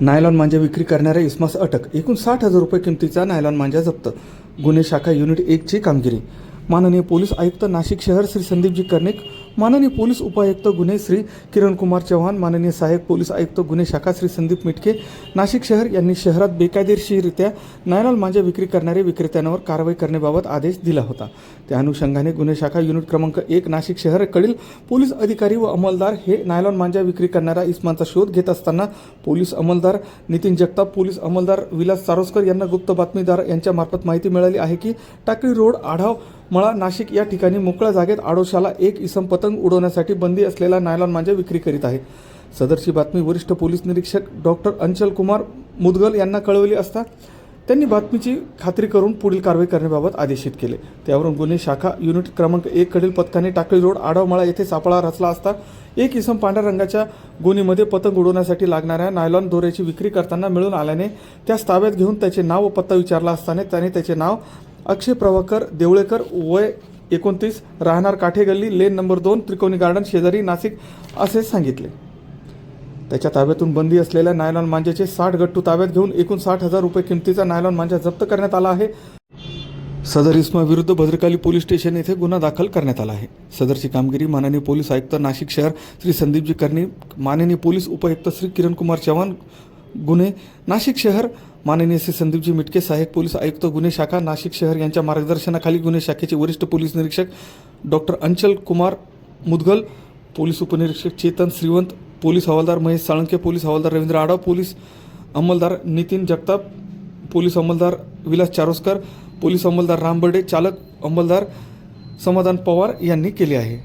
Nylon मांजा विक्री करणाऱ्या इस्मास अटक एकूण साठ हजार रुपये किमतीचा नायलॉन मांजा जप्त. गुन्हे शाखा युनिट एकची कामगिरी. माननीय पोलीस आयुक्त नाशिक शहर श्री संदीपजी कर्णिक माननीय पोलीस उपायुक्त गुन्हे श्री किरण कुमार चव्हाण माननीय सहाय्यक पोलीस आयुक्त गुन्हे शाखा श्री संदीप मिटके नाशिक शहर यांनी शहरात बेकायदेशीररित्या नायलॉन मांजा विक्री करणारे विक्रेत्यांवर कारवाई करण्याबाबत आदेश दिला होता. त्या अनुषंगाने गुन्हे शाखा युनिट क्रमांक एक नाशिक शहराकडील पोलीस अधिकारी व अंमलदार हे नायलॉन मांजा विक्री करणाऱ्या इस्मांचा शोध घेत असताना पोलीस अंमलदार नितीन जगताप पोलीस अंमलदार विलास सारोस्कर यांना गुप्त बातमीदार यांच्या मार्फत माहिती मिळाली आहे की टाकळी रोड आढाव मळा नाशिक या ठिकाणी मोकळ्या जागेत आडोशाला एक इसम पतंग उडवण्यासाठी बंदी असलेला नायलॉन मांजा विक्री करीत आहे. सदरची बातमी वरिष्ठ पोलीस निरीक्षक डॉक्टर अंचल कुमार मुदगल यांना कळवली असता त्यांनी बातमीची खात्री करून पुढील कारवाई करण्याबाबत आदेशित केले. त्यावरून गुन्हे शाखा युनिट क्रमांक एक कडील पथकाने टाकळी रोड आडवमाळा येथे सापळा रचला असता एक इसम पांढऱ्या रंगाच्या गोणीमध्ये पतंग उडवण्यासाठी लागणाऱ्या नायलॉन दोऱ्याची विक्री करताना मिळून आल्याने त्यास ताब्यात घेऊन त्याचे नाव व पत्ता विचारला असताना त्याने त्याचे नाव अक्षय प्रभाकर देवळेकर वय एकोणतीस राहणार काठे गल्ली लेन नंबर दोन त्रिकोणी गार्डन शेजारी नाशिक असे सांगितले. त्याच्या ताब्यातून बंदी असलेल्या नायलॉन मांजाचे साठ गट्टू ताब्यात घेऊन एकूण साठ हजार रुपये किमतीचा नायलॉन मांजा जप्त करण्यात आला आहे. सदर इस्माविरुद्ध भद्रकाली पोलीस स्टेशन येथे गुन्हा दाखल करण्यात आला आहे. सदरची कामगिरी माननीय पोलीस आयुक्त नाशिक शहर श्री संदीपजी कर्णिक माननीय पोलीस उपायुक्त श्री किरणकुमार चव्हाण गुन्हे नाशिक शहर माननीय श्री संदीपजी मिटके सहाय्यक पोलीस आयुक्त गुन्हे शाखा नाशिक शहर यांच्या मार्गदर्शनाखाली गुन्हे शाखेचे वरिष्ठ पोलीस निरीक्षक डॉक्टर अंचल कुमार मुदगल पोलीस उपनिरीक्षक चेतन श्रीवंत पोलीस हवालदार महेश साळंके पोलीस हवालदार रवींद्र आडाव पोलीस अंमलदार नितीन जगताप पोलीस अंमलदार विलास चारोस्कर पोलीस अंमलदार राम बर्डे चालक अंमलदार समाधान पवार यांनी केले आहे.